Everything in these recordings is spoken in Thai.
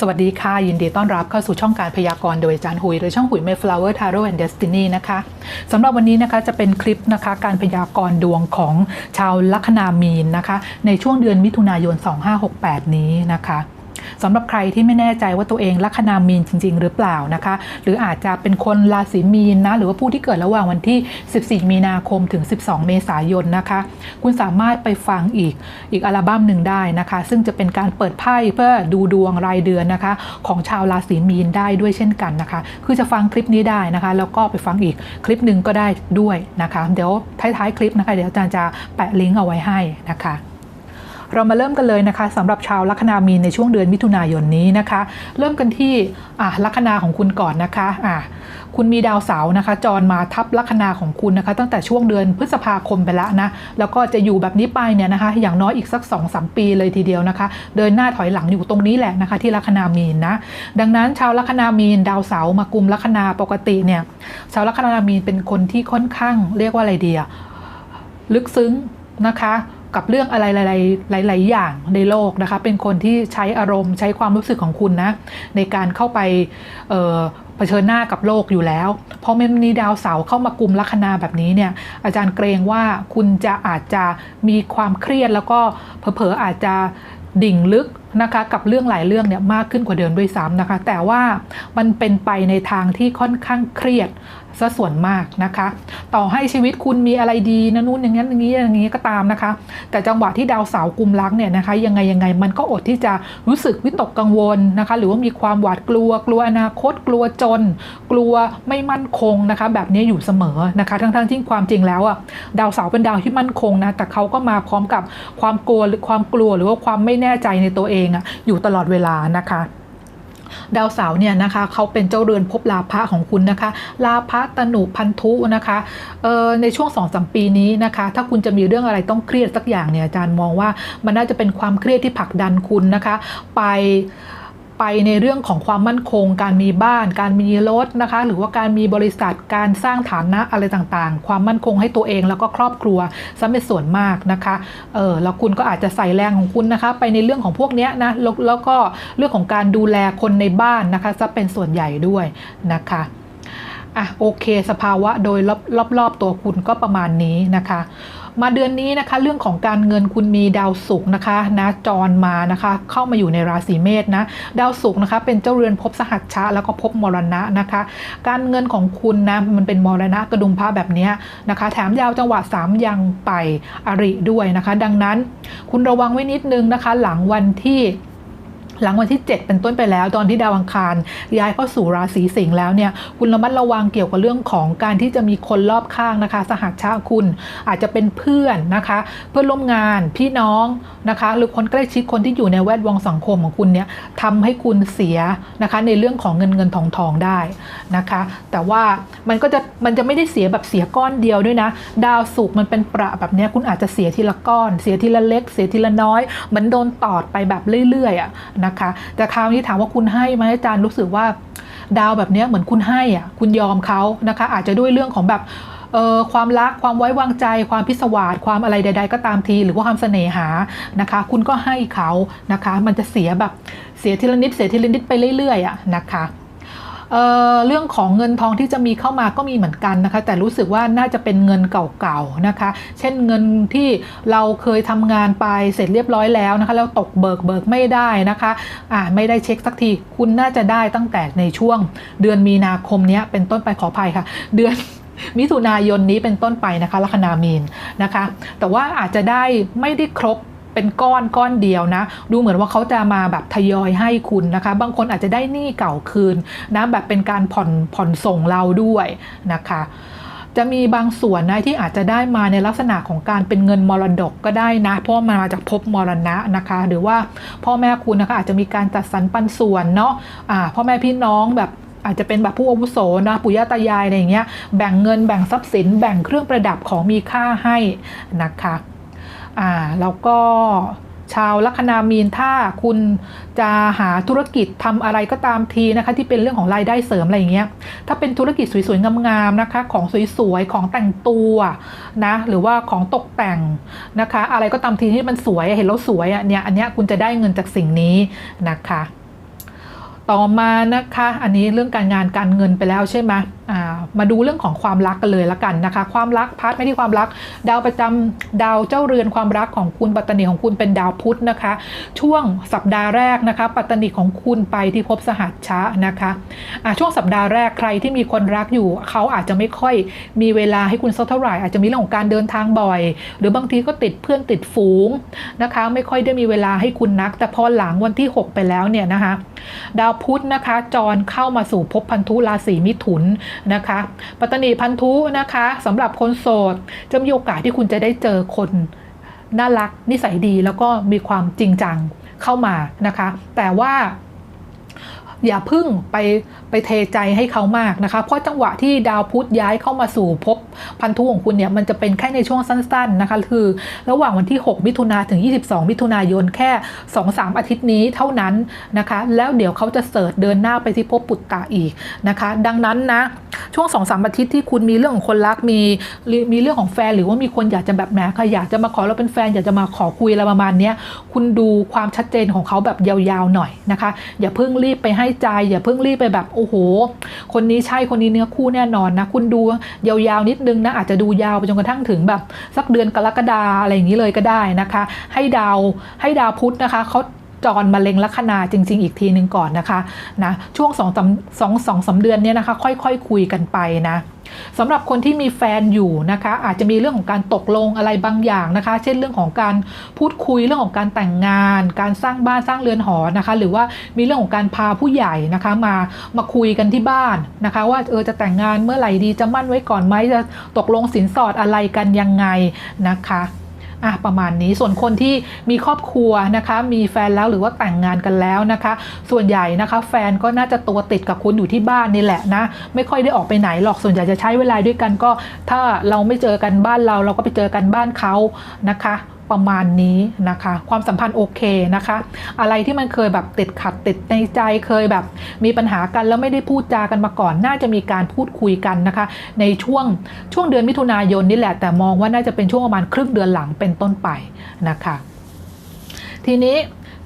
สวัสดีค่ะ ยินดีต้อนรับเข้าสู่ช่องการพยากรณ์โดยอาจารย์หุย หรือช่องหุย Mayflower Tarot and Destiny นะคะสำหรับวันนี้นะคะจะเป็นคลิปนะคะการพยากรณ์ดวงของชาวลัคนามีนนะคะ ในช่วงเดือนมิถุนายน 2568 นี้นะคะ สำหรับใครที่ไม่แน่ใจว่าตัวเองลัคนามีนจริง ๆ หรือเปล่านะคะ หรืออาจจะเป็นคนราศีมีนนะหรือว่าผู้ที่เกิดระหว่างวันที่ 14 มีนาคมถึง 12 เมษายนนะคะ คุณสามารถไปฟังอีกอีกอัลบั้มหนึ่งได้นะคะ ซึ่งจะเป็นการเปิดไพ่เพื่อดูดวงรายเดือนนะคะ ของชาวราศีมีนได้ด้วยเช่นกันนะคะ คือจะฟังคลิปนี้ได้นะคะ แล้วก็ไปฟังอีกคลิปหนึ่งก็ได้ด้วยนะคะ เดี๋ยวท้ายๆคลิปนะคะ เดี๋ยวอาจารย์จะแปะลิงก์เอาไว้ให้นะคะ เรามาเริ่มกันเลยนะคะสำหรับชาวลัคนามีนในช่วงเดือนมิถุนายนนี้นะคะ เริ่มกันที่ลัคนาของคุณก่อนนะคะะคุณมีดาวเสาร์นะคะ จรมาทับลัคนาของคุณนะคะ ตั้งแต่ช่วงเดือนพฤษภาคมไปแล้วนะ แล้วก็จะอยู่แบบนี้ไปเนี่ยนะคะ อย่างน้อยอีกสัก2อสปีเลยทีเดียวนะคะ เดินหน้าถอยหลังอยู่ตรงนี้แหละนะคะ ที่ลัคนามีนนะ ดังนั้นชาวลัคนามีนดาวเสาร์มากุมลัคนาปกติเนี่ย ชาวลัคนามีนเป็นคนที่ค่อนข้างเรียกว่าอะไรเดีอะลึกซึ้งนะคะ กับเรื่องอะไรหลายๆหลาย ๆ อย่างในโลกนะคะ เป็นคนที่ใช้อารมณ์ใช้ความรู้สึกของคุณนะ ในการเข้าไปเผชิญหน้ากับโลกอยู่แล้วพอมันมีดาวเสาเข้ามากลุ่มลัคนาแบบนี้เนี่ย อาจารย์เกรงว่าคุณจะอาจจะมีความเครียดแล้วก็เผลอๆอาจจะดิ่งลึก นะคะกับเรื่องหลายเรื่องเนี่ยมากขึ้นกว่าเดิมด้วยซ้ำนะคะ แต่ว่ามันเป็นไปในทางที่ค่อนข้างเครียดซะส่วนมากนะคะ ต่อให้ชีวิตคุณมีอะไรดีนะนู่นอย่างนั้นอย่างนี้อย่างนี้ก็ตามนะคะ แต่จังหวะที่ดาวเสาร์กุมรักเนี่ยนะคะ ยังไงยังไงมันก็อดที่จะรู้สึกวิตกกังวลนะคะ หรือว่ามีความหวาดกลัว กลัวอนาคต กลัวจน กลัวไม่มั่นคงนะคะ แบบนี้อยู่เสมอนะคะ ทั้งๆที่ความจริงแล้วอะดาวเสาร์เป็นดาวที่มั่นคงนะแต่เขาก็มาพร้อมกับความกลัวหรือความกลัวหรือว่าความไม่แน่ใจในตัวเองอะอยู่ตลอดเวลานะคะดาวเสาร์เนี่ยนะคะเขาเป็นเจ้าเรือนภพลาภะของคุณนะคะ ลาภะตนุพันธุนะคะในช่วง2อสปีนี้นะคะ ถ้าคุณจะมีเรื่องอะไรต้องเครียดสักอย่างเนี่ยอาจารย์มองว่ามันน่าจะเป็นความเครียดที่ผลักดันคุณนะคะ ไป ไปในเรื่องของความมั่นคง การมีบ้าน การมีรถนะคะ หรือว่าการมีบริษัทการสร้างฐานะอะไรต่างๆ ความมั่นคงให้ตัวเองแล้วก็ครอบครัวซะเป็นส่วนมากนะคะเออแล้วคุณก็อาจจะใส่แรงของคุณนะคะ ไปในเรื่องของพวกนี้นะแล้วแล้วก็เรื่องของการดูแลคนในบ้านนะคะจะเป็นส่วนใหญ่ด้วยนะคะ อะโอเค สภาวะโดยรอบรอบตัวคุณก็ประมาณนี้นะคะ มาเดือนนี้นะคะเรื่องของการเงินคุณมีดาวศุกร์นะคะนะจรมานะคะ เข้ามาอยู่ในราศีเมษนะดาวศุกร์นะคะ เป็นเจ้าเรือนภพสหัชชะแล้วก็ภพมรณะนะคะ การเงินของคุณนะมันเป็นมรณะกระดุมพระแบบนี้นะคะ แถมยาวจังหวะสามยังไปอริด้วยนะคะ ดังนั้นคุณระวังไว้นิดนึงนะคะ หลังวันที่ หลังวันที่ 7 เป็นต้นไปแล้ว ตอนที่ดาวอังคาร ย้ายเข้าสู่ราศีสิงห์แล้วเนี่ยคุณระมัดระวังเกี่ยวกับเรื่องของการที่จะมีคนรอบข้างนะคะ สหัชชาคุณอาจจะเป็นเพื่อนนะคะ เพื่อนร่วมงานพี่น้องนะคะ หรือคนใกล้ชิดคนที่อยู่ในแวดวงสังคมของคุณเนี่ยทำให้คุณเสียนะคะในเรื่องของเงินเงินทองทองได้นะคะ แต่ว่ามันก็จะมันจะไม่ได้เสียแบบเสียก้อนเดียวด้วยนะ ดาวศุกร์มันเป็นประแบบนี้คุณอาจจะเสียทีละก้อน เสียทีละเล็ก เสียทีละน้อยเหมือนโดนตอดไปแบบเรื่อยๆอะนะคะ แต่คราวนี้ถามว่าคุณให้ไหมอาจารย์รู้สึกว่าดาวแบบนี้เหมือนคุณให้อะคุณยอมเขานะคะ อาจจะด้วยเรื่องของแบบเอ่อความรักความไว้วางใจความพิศวาสความอะไรใด ๆ ก็ตามที หรือว่าความเสน่หานะคะ คุณก็ให้เขานะคะ มันจะเสียแบบเสียทีละนิดเสียทีละนิดไปเรื่อยๆอะนะคะ เเรื่องของเงินทองที่จะมีเข้ามาก็มีเหมือนกันนะคะ แต่รู้สึกว่าน่าจะเป็นเงินเก่าๆนะคะ เช่นเงินที่เราเคยทำงานไปเสร็จเรียบร้อยแล้วนะคะแล้วตกเบิกเบิกไม่ได้นะคะอ่าไม่ได้เช็คสักทีคุณน่าจะได้ตั้งแต่ในช่วงเดือนมีนาคมนี้เป็นต้นไปขออภัยค่ะ เดือนมิถุนายนนี้เป็นต้นไปนะคะลัคนามีนนะคะ แต่ว่าอาจจะได้ไม่ได้ครบ เป็นก้อนก้อนเดียวนะ ดูเหมือนว่าเขาจะมาแบบทยอยให้คุณนะคะ บางคนอาจจะได้หนี้เก่าคืนนะแบบเป็นการผ่อนผ่อนส่งเราด้วยนะคะจะมีบางส่วนนะที่อาจจะได้มาในลักษณะของการเป็นเงินมรดกก็ได้นะ เพราะมันมาจากภพมรณะนะคะ หรือว่าพ่อแม่คุณนะคะอาจจะมีการจัดสรรปันส่วนเนาะอ่าพ่อแม่พี่น้องแบบอาจจะเป็นแบบผู้อาวุโสนะปู่ย่าตายายอะไรอย่างเงี้ยแบ่งเงินแบ่งทรัพย์สิน แบ่งเครื่องประดับของมีค่าให้นะคะ อ่าแล้วก็ชาวลัคนามีนถ้าคุณจะหาธุรกิจทำอะไรก็ตามทีนะคะ ที่เป็นเรื่องของรายได้เสริมอะไรอย่างเงี้ยถ้าเป็นธุรกิจสวยๆงามๆนะคะ ของสวยๆของแต่งตัวนะหรือว่าของตกแต่งนะคะ อะไรก็ตามทีที่มันสวยเห็นแล้วสวยอะเนี่ยอันเนี้ยคุณจะได้เงินจากสิ่งนี้นะคะ ต่อมานะคะ อันนี้เรื่องการงานการเงินไปแล้วใช่ไหมมาดูเรื่องของความรักกันเลยละกันนะคะ ความรักพาร์ทไม่ที่ความรัก ดาวประจำดาวเจ้าเรือนความรักของคุณปัตตานีของคุณเป็นดาวพุธนะคะ ช่วงสัปดาห์แรกนะคะ ปัตตานีของคุณไปที่พบสหัสชะนะคะอ่าช่วงสัปดาห์แรกใครที่มีคนรักอยู่ เขาอาจจะไม่ค่อยมีเวลาให้คุณสักเท่าไหร่อาจจะมีเรื่องของการเดินทางบ่อย หรือบางทีก็ติดเพื่อนติดฝูงนะคะ ไม่ค่อยได้มีเวลาให้คุณนัก แต่พอหลังวันที่ 6 ไปแล้วเนี่ยนะคะ ดาวพุธนะคะจรเข้ามาสู่ภพพันธุราศีมิถุนนะคะ ปัตตานีพันธุนะคะสำหรับคนโสด จะมีโอกาสที่คุณจะได้เจอคนน่ารักนิสัยดีแล้วก็มีความจริงจังเข้ามานะคะ แต่ว่า อย่าพึ่งไปไปเทใจให้เขามากนะคะ เพราะจังหวะที่ดาวพุธย้ายเข้ามาสู่ภพพันธุของคุณเนี่ยมันจะเป็นแค่ในช่วงสั้น ๆนะคะ คือ ระหว่างวันที่ 6 มิถุนาถึง 22 มิถุนายนแค่ 2-3 อาทิตย์นี้เท่านั้นนะคะ แล้วเดี๋ยวเขาจะเสิร์ชเดินหน้าไปที่ภพปุตตะอีกนะคะ ดังนั้นนะช่วง 2-3 อาทิตย์ที่คุณมีเรื่องของคนรักมีมีเรื่องของแฟนหรือว่ามีคนอยากจะแบบแหมใครอยากจะมาขอเราเป็นแฟนอยากจะมาขอคุยอะไรประมาณนี้คุณดูความชัดเจนของเขาแบบยาวๆหน่อยนะคะ อย่าเพิ่งรีบไปให้ใจ อย่าเพิ่งรีบไปแบบโอ้โห คนนี้ใช่คนนี้เนื้อคู่แน่นอนนะ คุณดูยาวๆนิดนึงนะอาจจะดูยาวไปจนกระทั่งถึงแบบ สักเดือนกรกฎาอะไรอย่างนี้เลยก็ได้นะคะ ให้ดาวให้ดาวพุธนะคะเขา จรมาเล็งลัคนาจริง ๆ อีกทีหนึ่งก่อนนะคะนะช่วงสองสองสองสามเดือนเนี้ยนะคะค่อยๆคคุยกันไปนะสำหรับคนที่มีแฟนอยู่นะคะ อาจจะมีเรื่องของการตกลงอะไรบางอย่างนะคะ เช่นเรื่องของการพูดคุยเรื่องของการแต่งงาน การสร้างบ้านสร้างเรือนหอนะคะ หรือว่ามีเรื่องของการพาผู้ใหญ่นะคะมามาคุยกันที่บ้านนะคะ ว่าเออจะแต่งงานเมื่อไหร่ดีจะมั่นไว้ก่อนไหมจะตกลงสินสอดอะไรกันยังไงนะคะ อะประมาณนี้ส่วนคนที่มีครอบครัวนะคะมีแฟนแล้วหรือว่าแต่งงานกันแล้วนะคะ ส่วนใหญ่นะคะ แฟนก็น่าจะตัวติดกับคุณอยู่ที่บ้านนี่แหละนะ ไม่ค่อยได้ออกไปไหนหรอกส่วนใหญ่จะใช้เวลาด้วยกันก็ ถ้าเราไม่เจอกันบ้านเราเราก็ไปเจอกันบ้านเขานะคะ ประมาณนี้นะคะ ความสัมพันธ์โอเคนะคะ อะไรที่มันเคยแบบติดขัดติดในใจเคยแบบมีปัญหากันแล้วไม่ได้พูดจากันมาก่อน น่าจะมีการพูดคุยกันนะคะ ในช่วงช่วงเดือนมิถุนายนนี่แหละ แต่มองว่าน่าจะเป็นช่วงประมาณครึ่งเดือนหลังเป็นต้นไปนะคะ ทีนี้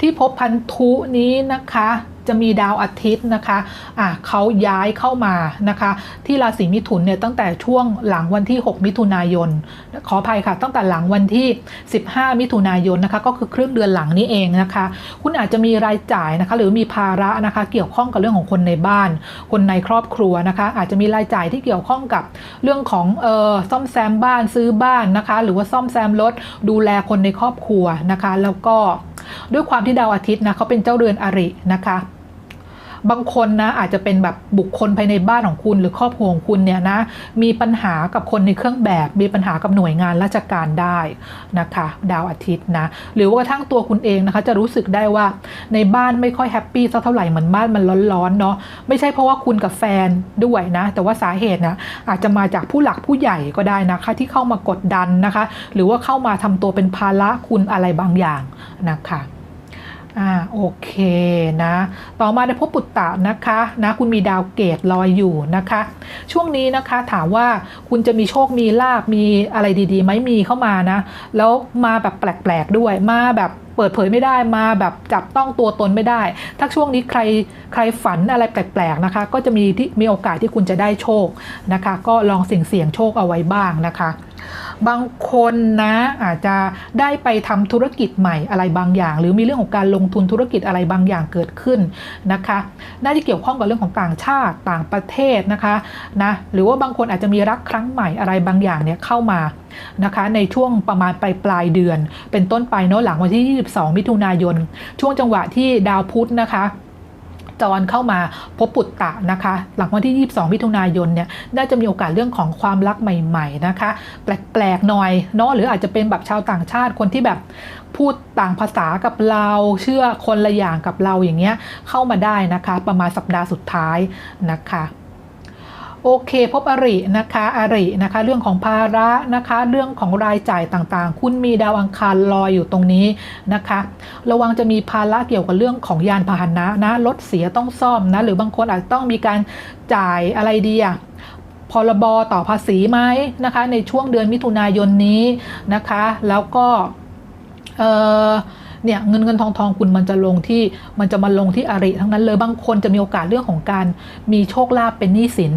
ที่พบพันธุนี้นะคะ จะมีดาวอาทิตย์นะคะอะเขาย้ายเข้ามานะคะ ที่ราศีมิถุนเนี่ยตั้งแต่ช่วงหลังวันที่ 6 มิถุนายน ขออภัยค่ะ ตั้งแต่หลังวันที่ 15 มิถุนายนนะคะ ก็คือครึ่งเดือนหลังนี้เองนะคะ คุณอาจจะมีรายจ่ายนะคะ หรือมีภาระนะคะเกี่ยวข้องกับเรื่องของคนในบ้าน คนในครอบครัวนะคะ อาจจะมีรายจ่ายที่เกี่ยวข้องกับเรื่องของเอ่อซ่อมแซมบ้านซื้อบ้านนะคะ หรือว่าซ่อมแซมรถดูแลคนในครอบครัวนะคะ แล้วก็ด้วยความที่ดาวอาทิตย์นะเขาเป็นเจ้าเรือนอรินะคะ บางคนนะอาจจะเป็นแบบบุคคลภายในบ้านของคุณ หรือครอบครัวของคุณเนี่ยนะมีปัญหากับคนในเครื่องแบบ มีปัญหากับหน่วยงานราชการได้นะคะดาวอาทิตย์นะหรือว่ากระทั่งตัวคุณเองนะคะจะรู้สึกได้ว่าในบ้านไม่ค่อยแฮปปี้สักเท่าไหร่เหมือนบ้านมันร้อนๆเนาะไม่ใช่เพราะว่าคุณกับแฟนด้วยนะแต่ว่าสาเหตุนะอาจจะมาจากผู้หลักผู้ใหญ่ก็ได้นะคะที่เข้ามากดดันนะคะ หรือว่าเข้ามาทำตัวเป็นภาระคุณอะไรบางอย่างนะคะ อ่าโอเคนะ ต่อมาในภพปุตตะนะคะนะคุณมีดาวเกตลอยอยู่นะคะ ช่วงนี้นะคะถามว่าคุณจะมีโชคมีลาบมีอะไรดีๆไหมมีเข้ามานะ แล้วมาแบบแปลกๆด้วยมาแบบเปิดเผยไม่ได้มาแบบจับต้องตัวตนไม่ได้ ถ้าช่วงนี้ใครใครฝันอะไรแปลกๆนะคะ ก็จะมีที่มีโอกาสที่คุณจะได้โชคนะคะ ก็ลองเสี่ยงเสี่ยงโชคเอาไว้บ้างนะคะ บางคนนะอาจจะได้ไปทำธุรกิจใหม่อะไรบางอย่าง หรือมีเรื่องของการลงทุนธุรกิจอะไรบางอย่างเกิดขึ้นนะคะ น่าจะเกี่ยวข้องกับเรื่องของต่างชาติต่างประเทศนะคะนะหรือว่าบางคนอาจจะมีรักครั้งใหม่อะไรบางอย่างเนี่ยเข้ามานะคะในช่วงประมาณปลายปลายเดือน เป็นต้นไปเนาะหลังวันที่ 22 มิถุนายน ช่วงจังหวะที่ดาวพุธนะคะ จรเข้ามาพบปุตตะนะคะ หลังวันที่ 22มิถุนายนเนี่ยน่าจะมีโอกาสเรื่องของความรักใหม่ ๆนะคะ แปลกๆหน่อยเนาะหรืออาจจะเป็นแบบชาวต่างชาติคนที่แบบพูดต่างภาษากับเราเชื่อคนละอย่างกับเราอย่างเงี้ยเข้ามาได้นะคะ ประมาณสัปดาห์สุดท้ายนะคะ โอเค พบอรินะคะอรินะคะ เรื่องของภาระนะคะ เรื่องของรายจ่ายต่างๆ คุณมีดาวอังคารลอยอยู่ตรงนี้นะคะ ระวังจะมีภาระเกี่ยวกับเรื่องของยานพาหนะนะรถเสียต้องซ่อมนะหรือบางคนอาจต้องมีการจ่ายอะไรดีอะพรบต่อภาษีไหมนะคะ ในช่วงเดือนมิถุนายนนี้นะคะ แล้วก็เอ่อ เนี่ยเงินเงินทองทองคุณมันจะลงที่มันจะมาลงที่อริทั้งนั้นเลยบางคนจะมีโอกาสเรื่องของการมีโชคลาภเป็นหนี้สิน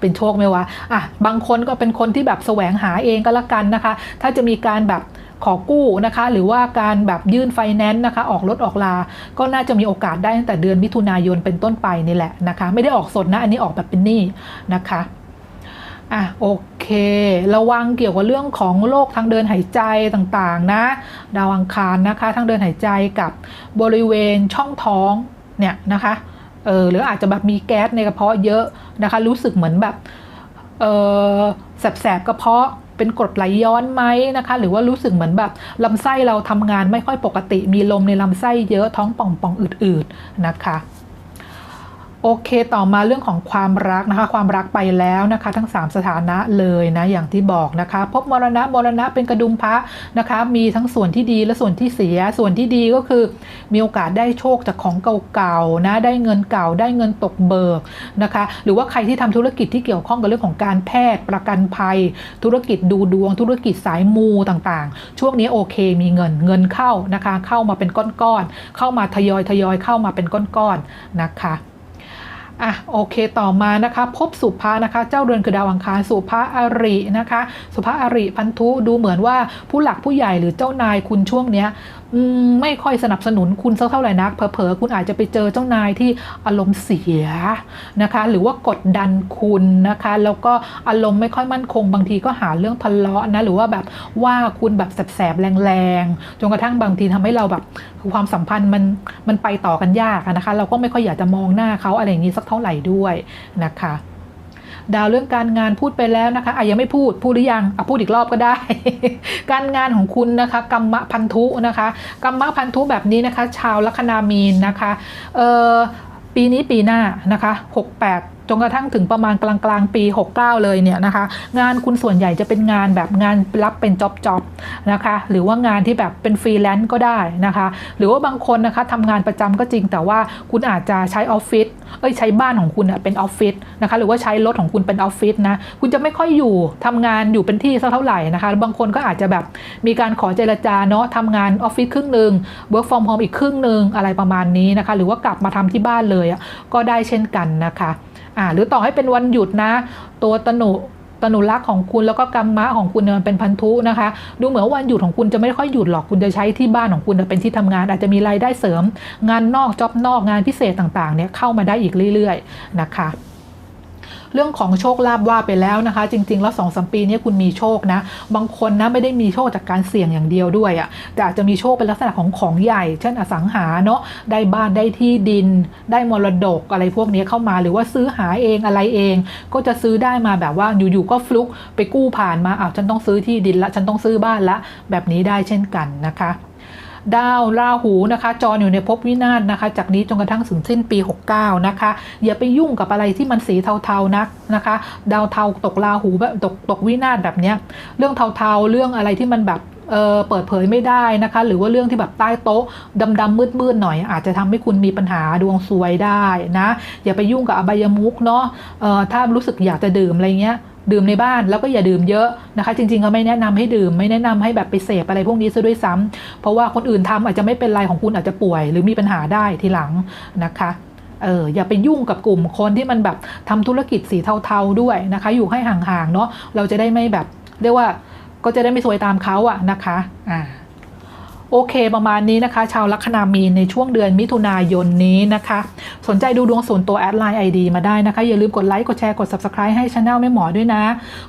เป็นโชคไหมวะอะบางคนก็เป็นคนที่แบบแสวงหาเองก็แล้วกันนะคะ ถ้าจะมีการแบบขอกู้นะคะ หรือว่าการแบบยื่นไฟแนนซ์นะคะ ออกรถออกลา ก็น่าจะมีโอกาสได้ตั้งแต่เดือนมิถุนายนเป็นต้นไปนี่แหละนะคะ ไม่ได้ออกสดนะ อันนี้ออกแบบเป็นหนี้นะคะ อะโอเค ระวังเกี่ยวกับเรื่องของโรคทางเดินหายใจต่างๆนะ ดาวอังคารนะคะทางเดินหายใจกับบริเวณช่องท้องเนี่ยนะคะเออหรืออาจจะแบบมีแก๊สในกระเพาะเยอะนะคะ รู้สึกเหมือนแบบเออแสบๆกระเพาะเป็นกรดไหลย้อนไหมนะคะ หรือว่ารู้สึกเหมือนแบบลำไส้เราทำงานไม่ค่อยปกติ มีลมในลำไส้เยอะท้องป่องๆอืดๆนะคะ โอเคต่อมาเรื่องของความรักนะคะ ความรักไปแล้วนะคะ ทั้ง 3 สถานะเลยนะอย่างที่บอกนะคะ พบมรณะมรณะเป็นกระดุมพระนะคะ มีทั้งส่วนที่ดีและส่วนที่เสีย ส่วนที่ดีก็คือ มีโอกาสได้โชคจากของเก่าๆนะได้เงินเก่าได้เงินตกเบิกนะคะ หรือว่าใครที่ทำธุรกิจที่เกี่ยวข้องกับเรื่องของการแพทย์ประกันภัย ธุรกิจดูดวง ธุรกิจสายมูต่างๆ ช่วงนี้โอเค มีเงินเงินเข้านะคะ เข้ามาเป็นก้อนๆเข้ามาทยอยทยอยเข้ามาเป็นก้อนๆนะคะ อะโอเคต่อมานะคะ พบสุภานะคะ เจ้าเรือนคือดาวอังคารสุภาอรินะคะ สุภาอริพันธุดูเหมือนว่าผู้หลักผู้ใหญ่หรือเจ้านายคุณช่วงเนี้ยไม่ค่อยสนับสนุนคุณสักเท่าไหร่นักเผลอๆคุณอาจจะไปเจอเจ้านายที่อารมณ์เสียนะคะ หรือว่ากดดันคุณนะคะ แล้วก็อารมณ์ไม่ค่อยมั่นคง บางทีก็หาเรื่องทะเลาะนะหรือว่าแบบว่าคุณแบบแสบๆแรงๆจนกระทั่งบางทีทำให้เราแบบความสัมพันธ์มันมันไปต่อกันยากนะคะ เราก็ไม่ค่อยอยากจะมองหน้าเขาอะไรอย่างนี้สักเท่าไหร่ด้วยนะคะ ดาวเรื่องการงานพูดไปแล้วนะคะอะยังไม่พูดพูดหรือยังอะพูดอีกรอบก็ได้ การงานของคุณนะคะกรรมพันธุนะคะกรรมพันธุแบบนี้นะคะ ชาวลัคนามีนนะคะเอ่อปีนี้ปีหน้านะคะ 68 จนกระทั่งถึงประมาณกลางกลางปี 69 เลยเนี่ยนะคะ งานคุณส่วนใหญ่จะเป็นงานแบบงานรับเป็นจ็อบจ็อบนะคะ หรือว่างานที่แบบเป็นฟรีแลนซ์ก็ได้นะคะ หรือว่าบางคนนะคะทำงานประจำก็จริง แต่ว่าคุณอาจจะใช้ออฟฟิศเอ้ยใช้บ้านของคุณเป็นออฟฟิศนะคะ หรือว่าใช้รถของคุณเป็นออฟฟิศนะคุณจะไม่ค่อยอยู่ทำงานอยู่เป็นที่สักเท่าไหร่นะคะ บางคนก็อาจจะแบบมีการขอเจรจาเนาะทำงานออฟฟิศครึ่งหนึ่ง work from home อีกครึ่งหนึ่งอะไรประมาณนี้นะคะ หรือว่ากลับมาทำที่บ้านเลยก็ได้เช่นกันนะคะ อ่าหรือต่อให้เป็นวันหยุดนะ ตัวตนุตนุรักษ์ของคุณแล้วก็กรรมะของคุณเนี่ยมันเป็นพันธุนะคะ ดูเหมือนวันหยุดของคุณจะไม่ค่อยหยุดหรอกคุณจะใช้ที่บ้านของคุณเป็นที่ทำงาน อาจจะมีรายได้เสริม งานนอกจ็อบนอกงานพิเศษต่างๆเนี่ยเข้ามาได้อีกเรื่อย ๆ นะคะ เรื่องของโชคลาภว่าไปแล้วนะคะ จริง ๆ แล้วสองสมปีนี้คุณมีโชคนะ บางคนนะไม่ได้มีโชคจากการเสี่ยงอย่างเดียวด้วยอะ่ะแต่อาจจะมีโชคเป็นลักษณะของของใหญ่ เช่นอสังหาเนาะได้บ้านได้ที่ดิน ได้มรดกอะไรพวกนี้เข้ามา หรือว่าซื้อหาเองอะไรเอง ก็จะซื้อได้มาแบบว่าอยู่ๆก็ฟลุกไปกู้ผ่านมาอ้าวฉันต้องซื้อที่ดินละฉันต้องซื้อบ้านละ แบบนี้ได้เช่นกันนะคะ ดาวราหูนะคะจรอยู่ในภพวินาศนะคะ จากนี้จนกระทั่งถึงสิ้นปี 69 นะคะ อย่าไปยุ่งกับอะไรที่มันสีเทาๆนักนะคะ ดาวเทาตกราหูแบบตกตกวินาศแบบเนี้ยเรื่องเทาๆเรื่องอะไรที่มันแบบเออเปิดเผยไม่ได้นะคะ หรือว่าเรื่องที่แบบใต้โต๊ะดำๆมืดๆหน่อย อาจจะทำให้คุณมีปัญหาดวงซวยได้นะ อย่าไปยุ่งกับอบายมุกเนาะเออถ้ารู้สึกอยากจะดื่มอะไรเงี้ย ดื่มในบ้านแล้วก็อย่าดื่มเยอะนะคะ จริงๆก็ไม่แนะนำให้ดื่ม ไม่แนะนำให้แบบไปเสพอะไรพวกนี้ซะด้วยซ้ำเพราะว่าคนอื่นทำอาจจะไม่เป็นไรของคุณอาจจะป่วย หรือมีปัญหาได้ทีหลังนะคะเอออย่าไปยุ่งกับกลุ่มคนที่มันแบบทำธุรกิจสีเทาๆด้วยนะคะ อยู่ให้ห่างๆเนาะเราจะได้ไม่แบบ เรียกว่าก็จะได้ไม่สวยตามเขาอะนะคะอ่า โอเคประมาณนี้นะคะ ชาวลัคนามีนในช่วงเดือนมิถุนายนนี้นะคะ สนใจดูดวงส่วนตัวแอดไลน์ไอดีมาได้นะคะ อย่าลืมกดไลค์ กดแชร์ กด Subscribe ให้ช anel แม่หมอด้วยนะ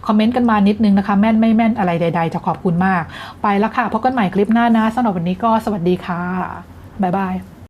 คอมเมนต์กันมานิดนึงนะคะ แม่นไม่แม่นอะไรใด ๆ จะขอบคุณมาก ไปแล้วค่ะพบกันใหม่คลิปหน้านะสำหรับวันนี้ก็สวัสดีค่ะบ๊ายบาย